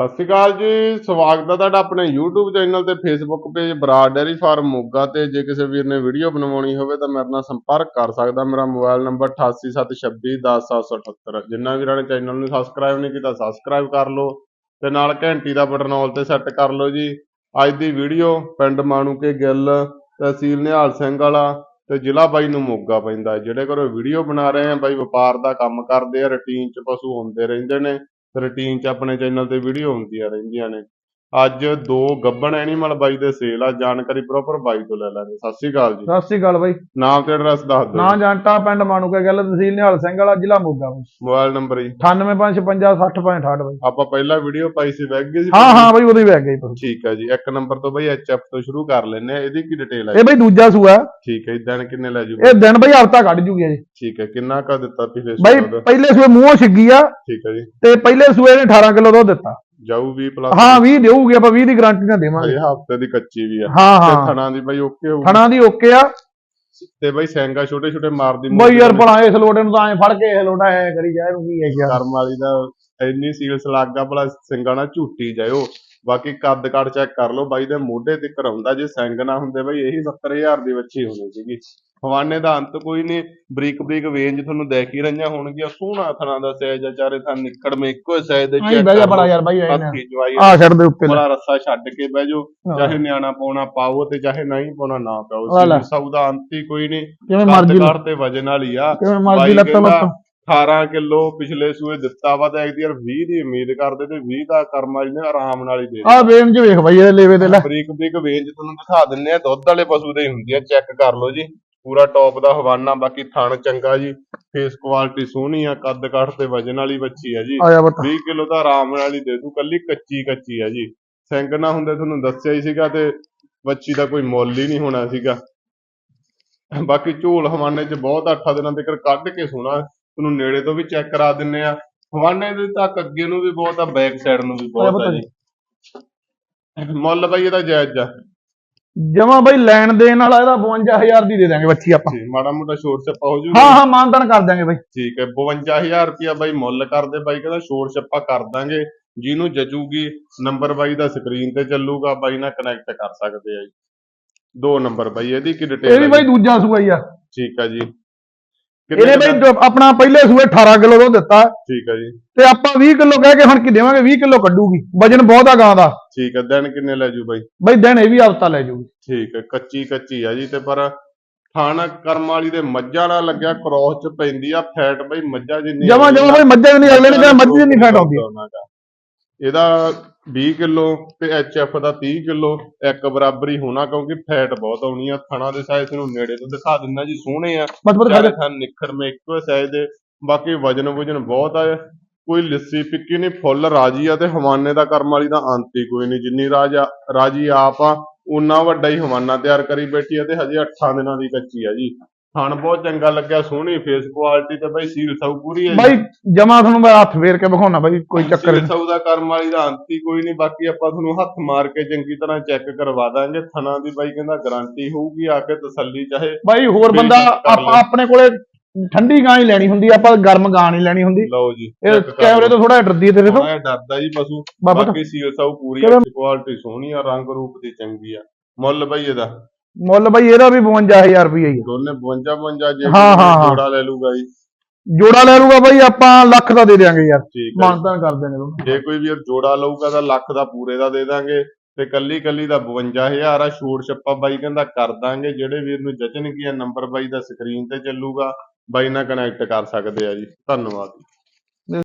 ਸਤਿ ਸ਼੍ਰੀ ਅਕਾਲ ਜੀ, ਸਵਾਗਤ ਹੈ ਤੁਹਾਡਾ ਆਪਣੇ YouTube ਚੈਨਲ ਤੇ Facebook page Brar dairy farm Moga ਤੇ। ਜੇ ਕਿਸੇ ਵੀਰ ਨੇ ਵੀਡੀਓ ਬਣਵਾਉਣੀ ਹੋਵੇ ਤਾਂ ਮੇਰੇ ਨਾਲ ਸੰਪਰਕ ਕਰ ਸਕਦਾ। ਮੇਰਾ ਮੋਬਾਈਲ ਨੰਬਰ 8876210778 ਜਿੰਨਾ ਵੀਰਾਂ ਨੇ ਚੈਨਲ ਨੂੰ ਸਬਸਕ੍ਰਾਈਬ ਨਹੀਂ ਕੀਤਾ ਸਬਸਕ੍ਰਾਈਬ ਕਰ ਲਓ ਤੇ ਨਾਲ ਘੰਟੀ ਦਾ ਬਟਨ ਆਲ ਤੇ ਸੈੱਟ ਕਰ ਲਓ ਜੀ। ਅੱਜ ਦੀ ਵੀਡੀਓ ਪਿੰਡ ਮਾਣੂਕੇ ਗਿੱਲ ਤਹਿਸੀਲ ਨਿਹਾਲ ਸਿੰਘ ਵਾਲਾ ਤੇ ਜ਼ਿਲ੍ਹਾ ਬਾਈ ਨੂੰ ਮੋਗਾ ਪੈਂਦਾ ਜਿਹੜੇ ਘਰੋਂ ਵੀਡੀਓ ਬਣਾ ਰਹੇ ਆ, ਬਾਈ ਵਪਾਰ ਦਾ ਕੰਮ ਕਰਦੇ ਆ ਰੁਟੀਨ ਚ ਪਸ਼ੂ ਹੁੰਦੇ ਰਹਿੰਦੇ ਨੇ। ਰੁਟੀਨ ਚ ਆਪਣੇ ਚੈਨਲ ਤੇ ਵੀਡੀਓ ਹੁੰਦੀਆਂ ਰਹਿੰਦੀਆਂ ਨੇ। ਅੱਜ ਦੋ ਗੱਬਣ ਐਨੀਮਲ ਬਾਈ ਦੇ ਸੇਲ ਆ ਜਾਣਕਾਰੀ ਪ੍ਰੋਪਰ ਬਾਈ ਤੋਂ ਲੈ ਲਾਂਗੇ ਸਤਿ ਸ਼੍ਰੀ ਅਕਾਲ ਜੀ। ਸਤਿ ਸ੍ਰੀ ਅਕਾਲ ਬਾਈ। ਨਾਮ ਤੇ ਐਡਰੈਸ ਦੱਸ ਦਿਓ। ਨਾਂ ਜਾਂਟਾ ਪਿੰਡ ਮਾਨੂਕੇ ਗੱਲ ਤਹਿਸੀਲ ਨਿਹਾਲ ਸਿੰਘ ਵਾਲਾ ਜ਼ਿਲ੍ਹਾ ਮੋਗਾ ਬਾਈ। ਮੋਬਾਈਲ ਨੰਬਰ ਜੀ। 9855560568 ਬਾਈ। ਆਪਾਂ ਪਹਿਲਾਂ ਵੀਡੀਓ ਪਾਈ ਸੀ ਵੈਗ ਗਈ ਸੀ? ਹਾਂ ਹਾਂ ਬਾਈ ਉਹਦੀ ਵੈਗ ਗਈ। ਠੀਕ ਹੈ ਜੀ। ਇੱਕ ਨੰਬਰ ਤੋਂ ਬਾਈ ਐਚਐਫ ਤੋਂ ਸ਼ੁਰੂ ਕਰ ਲੈਨੇ ਆ ਇਹਦੀ ਕੀ ਡਿਟੇਲ ਹੈ ਇਹ ਬਾਈ ਦੂਜਾ ਸੂਆ ਠੀਕ ਹੈ ਦਿਨ ਕਿੰਨੇ ਲੈ ਜੂ ਇਹ ਦਿਨ ਬਾਈ ਹਫਤਾ ਕੱਢ ਜੂਗੀ ਜੀ ਠੀਕ ਹੈ ਕਿੰਨਾ ਕਾ ਦਿੱਤਾ ਪਿਛਲੇ ਬਾਈ ਸੂਏ ਦਾ? ਪਹਿਲੇ ਸੂਏ ਮੂੰਹੋਂ ਛਿੱਗੀ ਆ ਠੀਕ ਹੈ ਜੀ। ਤੇ ਪਹਿਲੇ ਸੂਏ ਨੇ 18 ਕਿਲੋ ਦੁੱਧ ਦਿੱਤਾ। ਜਾਊ 20 ਪਲੱਸ ਹਾਂ 20 ਦੇਊਗੀ ਆਪਾਂ 20 ਦੀ ਗਾਰੰਟੀ ਨਾਲ ਦੇਵਾਂਗੇ। ਇਹ ਹਫ਼ਤੇ ਦੀ ਕੱਚੀ ਵੀ ਆ। ਹਾਂ ਹਾਂ। ਥਣਾ ਦੀ ਬਾਈ ਓਕੇ ਹੋਊ ਥਣਾ ਦੀ ਓਕੇ ਆ। ਤੇ ਬਾਈ ਸੈਂਗਾ ਛੋਟੇ ਛੋਟੇ ਮਾਰਦੀ ਬਾਈ ਯਾਰ ਭਲਾ ਇਸ ਲੋਟੇ ਨੂੰ ਤਾਂ ਐ ਫੜ ਕੇ ਇਹ ਲੋਟਾ ਐ ਕਰੀ ਜਾ ਇਹਨੂੰ ਕੀ ਹੈ ਯਾਰ। ਕਰਮ ਵਾਲੀ ਦਾ ਇੰਨੀ ਸੀਲਸ ਲੱਗਾ ਭਲਾ ਸਿੰਗਾ ਨਾ ਝੂਟੀ ਜਾਇਓ। ਬਾਕੀ ਕੱਦ ਕੱਦ ਚੈੱਕ ਕਰ ਲਓ ਬਾਈ ਦੇ ਮੋਢੇ ਤੇ ਕਰਾਉਂਦਾ ਜੇ ਸਿੰਗ ਨਾ ਹੁੰਦੇ ਬਾਈ ਇਹੀ 70000 ਦੀ ਬੱਚੀ ਹੋਣੀ ਸੀਗੀ। ਹਵਾਨੇ ਦਾ ਅੰਤ ਕੋਈ ਨਹੀਂ ਬਰੀਕ ਬਰੀਕ ਵੇਂਜ ਤੁਹਾਨੂੰ ਦੇਖ ਹੀ ਰਹੀਆਂ ਹੋਣਗੀਆਂ ਸੋਹਣਾ ਥਣਾ ਦਾ ਸਾਈਜ਼ ਆ ਚਾਰੇ ਥਾਂ ਨਿਕੜ ਮੇ ਇੱਕੋ ਸਾਈਜ਼ ਦੇ check ਬਹਿ ਜਾ ਕਰ ਬੜਾ। ਯਾਰ ਬਾਈ ਆ ਛੱਡ ਦੇ ਉੱਤੇ। ਬੜਾ ਰੱਸਾ ਛੱਡ ਕੇ ਬਹਿ ਜਾਓ ਹਾਂ। ਚਾਹੇ ਨਿਆਣਾ ਪਾਉਣਾ ਪਾਓ ਤੇ ਚਾਹੇ ਨਹੀਂ ਪਾਉਣਾ ਨਾ ਪਾਓ ਲੈ। ਸਭ ਦਾ ਅੰਤ ਹੀ ਕੋਈ ਨਹੀਂ ਕਿਵੇਂ ਕੱਦ ਮਰਜ਼ੀ ਕਾਠ ਤੇ ਵਜਨ ਵਾਲੀ ਆ ਕਿਵੇਂ ਮਰਜ਼ੀ ਲੱਤਾਂ ਲੱਤਾਂ 18 ਕਿਲੋ ਪਿਛਲੇ ਸੂਏ ਦਿੱਤਾ ਵਾ ਤੇ ਯਾਰ 20 ਦੀ ਉਮੀਦ ਕਰਦੇ ਤੇ 20 ਦਾ ਕਰਮ ਵਾਲੀ ਨੇ ਆਰਾਮ ਨਾਲ ਹੀ ਦੇ ਆ ਚ ਵੇਖ ਬਾਈ ਇਹ ਲੇਵੇ ਤੇ ਲੈ ਬਰੀਕ ਬਰੀਕ ਵੇਂਜ ਤੁਹਾਨੂੰ ਦਿਖਾ ਦਿੰਨੇ ਆ ਦੁੱਧ ਵਾਲੇ ਪਸ਼ੂ ਦੇ ਹੀ ਹੁੰਦੀ ਆ ਚੈੱਕ ਕਰ ਲਓ ਜੀ ਪੂਰਾ ਟੌਪ ਦਾ ਹਵਾਨਾ ਬਾਕੀ ਥਣ ਚੰਗਾ ਜੀ ਫੇਸ ਕੁਆਲਿਟੀ ਸੋਹਣੀ ਆ ਕੱਦ ਕਾਠ ਤੇ ਵਜਨ ਵਾਲੀ ਬੱਚੀ ਆ ਜੀ। ਆ ਜਾ ਬਤਾ 20 ਕਿਲੋ ਦਾ ਆਰਾਮ ਨਾਲ ਹੀ ਦੇ ਦੂ ਕੱਲੀ ਕੱਚੀ ਕੱਚੀ ਆ ਜੀ। ਸਿੰਗ ਨਾ ਹੁੰਦੇ ਤੁਹਾਨੂੰ ਦੱਸਿਆ ਹੀ ਸੀਗਾ ਤੇ ਬੱਚੀ ਦਾ ਕੋਈ ਮੁੱਲ ਹੀ ਨਹੀਂ ਹੋਣਾ ਸੀਗਾ। ਬਾਕੀ ਝੋਲ ਹਵਾਨੇ 'ਚ ਬਹੁਤ ਅੱਠਾਂ ਦਿਨਾਂ ਤੱਕ ਕੱਢ ਕੇ ਸੋਣਾ ਤੁਹਾਨੂੰ ਨੇੜੇ ਤੋਂ ਵੀ ਚੈੱਕ ਕਰਾ ਦਿੰਨੇ ਆ। ਹਵਾਨੇ ਦੇ ਤੱਕ ਅੱਗੇ ਨੂੰ ਵੀ ਬਹੁਤ ਆ ਬੈਕ ਸਾਈਡ ਨੂੰ ਵੀ ਬਹੁਤ ਆ ਜੀ। ਮੁੱਲ ਬਾਈ ਇਹਦਾ ਜਾਇਜ਼ ਆ। ਜਮਾ ਬਾਈ ਲੈਣ ਦੇਣ ਵਾਲਾ ਇਹਦਾ 52000 ਦੀ ਦੇ ਦਾਂਗੇ ਬੱਚੀ ਆਪਾਂ। ਜੀ, ਮਾੜਾ ਮੋਟਾ ਸ਼ੋਰ ਛੱਪਾ ਹੋ ਜੂ ਹਾਂ ਹਾਂ ਮਾਨਤਨ ਕਰ ਦਾਂਗੇ ਬਾਈ। ਠੀਕ ਹੈ 52000 ਰੁਪਿਆ ਬਾਈ ਮੁੱਲ ਕਰਦੇ ਬਾਈ ਕਹਿੰਦਾ ਸ਼ੋਰ ਛੱਪਾ ਕਰ ਦਾਂਗੇ। ਜਿਹਨੂੰ ਜਚੂਗੀ ਨੰਬਰ ਬਾਈ ਦਾ ਸਕਰੀਨ ਤੇ ਚੱਲੂਗਾ ਬਾਈ ਨਾਲ ਕਨੈਕਟ ਕਰ ਸਕਦੇ ਆ ਜੀ। ਦੋ ਨੰਬਰ ਬਾਈ ਇਹਦੀ ਕੀ ਇਹ ਡਿਟੇਲ ਵੀ ਬਾਈ ਦੂਜਾ ਸੂਆ ਹੀ ਆ। ਠੀਕ ਹੈ ਜੀ। ਇਹਨੇ ਬਾਈ ਆਪਣਾ ਪਹਿਲੇ ਸੂਏ 18 ਕਿਲੋ ਦੁੱਧ ਦਿੱਤਾ। ਠੀਕ ਹੈ ਜੀ। ਤੇ ਆਪਾਂ 20 ਕਿਲੋ ਕਹਿ ਕੇ ਹੁਣ ਕੀ ਦੇਵਾਂਗੇ? 20 ਕਿਲੋ ਕੱਢੂਗੀ। ਵਜਨ ਬਹੁਤ ਆ ਗਾਂ ਦਾ। ਠੀਕ ਹੈ ਦਿਨ ਕਿੰਨੇ ਲੈ ਜੂ ਬਾਈ? ਬਾਈ ਦਿਨ ਇਹ ਵੀ ਹਫਤਾ ਲੈ ਜਾਊਗੀ ਠੀਕ ਹੈ ਕੱਚੀ ਕੱਚੀ ਆ ਜੀ ਤੇ ਪਰ ਥਾਣਾ ਕਰਮ ਵਾਲੀ ਦੇ ਮੱਝਾਂ ਨਾਲ ਲੱਗਿਆ ਕ੍ਰੋਸ ਚ ਪੈਂਦੀ ਆ ਫੈਟ ਬਾਈ ਮੱਝਾਂ ਜਿੰਨੀ ਜਮਾ ਜਮਾ ਬਾਈ ਮੱਝਾਂ ਨਹੀਂ ਅਗਲੇ ਨੇ ਕਿਹਾ ਮੱਝੀ ਨਹੀਂ ਫੈਟ ਆਉਂਦੀ। ਇਹਦਾ 20 ਕਿਲੋ ਤੇ ਐਚਐਫ ਦਾ 30 ਕਿਲੋ ਇੱਕ ਬਰਾਬਰ ਹੋਣਾ ਕਿਉਂਕਿ ਫੈਟ ਬਹੁਤ ਆਉਣੀ ਆ ਥਣਾ ਦੇ ਸਾਈਜ਼ ਨੂੰ ਨੇੜੇ ਤੋਂ ਦਿਖਾ ਦਿੰਦਾ ਜੀ ਸੋਹਣੇ ਆ। ਚਾਰੇ ਥਣ ਨਿਖੜ ਮੇ ਇੱਕੋ ਸਾਈਜ਼ ਦੇ ਬਾਕੀ ਵਜਨ ਵਜਨ ਬਹੁਤ ਆ। ਕੋਈ ਲਿੱਸੀ ਪਿੱਕੀ ਨਹੀਂ ਫੁੱਲ ਰਾਜੀ ਆ ਤੇ ਹਵਾਨੇ ਦਾ ਕਰਮ ਵਾਲੀ ਦਾ ਅੰਤ ਹੀ ਕੋਈ ਨਹੀਂ। ਜਿੰਨੀ ਰਾਜਾ ਰਾਜੀ ਆਪ ਆ ਉਨਾ ਵੱਡਾ ਹੀ ਹਵਾਨਾ ਤਿਆਰ ਕਰੀ ਬੈਠੀ ਆ ਤੇ ਹਜੇ 8 ਦਿਨਾਂ ਦੀ ਕੱਚੀ ਆ ਜੀ। ਥਣ ਬਹੁਤ ਚੰਗਾ ਲੱਗਿਆ ਸੋਹਣੀ ਫੇਸ ਕੁਆਲਿਟੀ ਤੇ ਬਾਈ ਸੀਲ ਸਭ ਪੂਰੀ ਹੈ ਬਾਈ ਜਮਾ ਤੁਹਾਨੂੰ ਮੈਂ ਹੱਥ ਫੇਰ ਕੇ ਵਿਖਾਉਣਾ ਬਾਈ ਕੋਈ ਚੱਕਰ ਨਹੀਂ ਸਭ ਦਾ ਕਰਮ ਵਾਲੀ ਦਾ ਅੰਤ ਕੋਈ ਨਹੀਂ ਬਾਕੀ ਆਪਾਂ ਤੁਹਾਨੂੰ ਹੱਥ ਮਾਰ ਕੇ ਚੰਗੀ ਤਰ੍ਹਾਂ ਚੈੱਕ ਕਰਵਾ ਦਾਂਗੇ। ਥਣਾ ਦੀ ਬਾਈ ਕਹਿੰਦਾ ਗਾਰੰਟੀ ਹੋਊਗੀ ਆ ਕੇ ਤਸੱਲੀ ਚਾਹੇ ਬਾਈ ਹੋਰ ਬੰਦਾ ਆਪਾਂ। ਆਪਣੇ ਕੋਲੇ ਠੰਡੀ ਗਾਂ ਹੀ ਲੈਣੀ ਹੁੰਦੀ ਆਪਾਂ ਗਰਮ ਗਾਂ ਨਹੀਂ ਲੈਣੀ ਹੁੰਦੀ। ਲਓ ਜੀ ਇਹ ਕੈਮਰੇ। ਤੋਂ ਥੋੜਾ ਡਰਦੀ ਹੈ ਤੇਰੇ ਤੋਂ। ਜਿਹਾ ਡਰਦਾ ਜੀ ਪਸ਼ੂ। ਬਾਕੀ ਸੀਲ ਸਭ ਪੂਰੀ? ਕੁਆਲਿਟੀ ਸੋਹਣੀ ਆ ਰੰਗ ਰੂਪ ਦੀ ਚੰਗੀ ਆ। ਮੁੱਲ ਬਈ ਇਹਦਾ। ਮੁੱਲ ਬਾਈ ਇਹਦਾ ਵੀ 52000 ਰੁਪਏ ਹੀ ਆ। ਦੋਨੇ 52 52 ਜੇ ਹਾਂ, ਕੋਈ ਹਾਂ, ਹਾਂ। ਜੋੜਾ ਲੈ ਲੂਗਾ ਜੀ। ਜੋੜਾ ਲੈ ਲੂਗਾ ਬਾਈ ਆਪਾਂ ਲੱਖ ਦਾ ਦੇ ਦਿਆਂਗੇ ਯਾਰ। ਠੀਕ ਹੈ ਮਾਨਤਾਨ ਕਰ ਦਿਆਂਗੇ ਤੁਹਾਨੂੰ। ਜੇ ਕੋਈ ਵੀਰ ਜੋੜਾ ਲਊਗਾ ਤਾਂ ਲੱਖ ਦਾ ਪੂਰੇ ਦਾ ਦੇ ਦਾਂਗੇ। ਤੇ ਕੱਲੀ ਕੱਲੀ ਦਾ 52000 ਆ। ਛੂਟ ਛੱਪਾ ਬਾਈ ਕਹਿੰਦਾ ਕਰ ਦਾਂਗੇ। ਜਿਹੜੇ ਵੀਰ ਨੂੰ ਜਚਣਗੀਆਂ ਨੰਬਰ ਬਾਈ ਦਾ ਸਕਰੀਨ ਤੇ ਚੱਲੂਗਾ। ਬਾਈ ਨਾਲ ਕਨੈਕਟ ਕਰ ਸਕਦੇ ਆ ਜੀ। ਧੰਨਵਾਦ।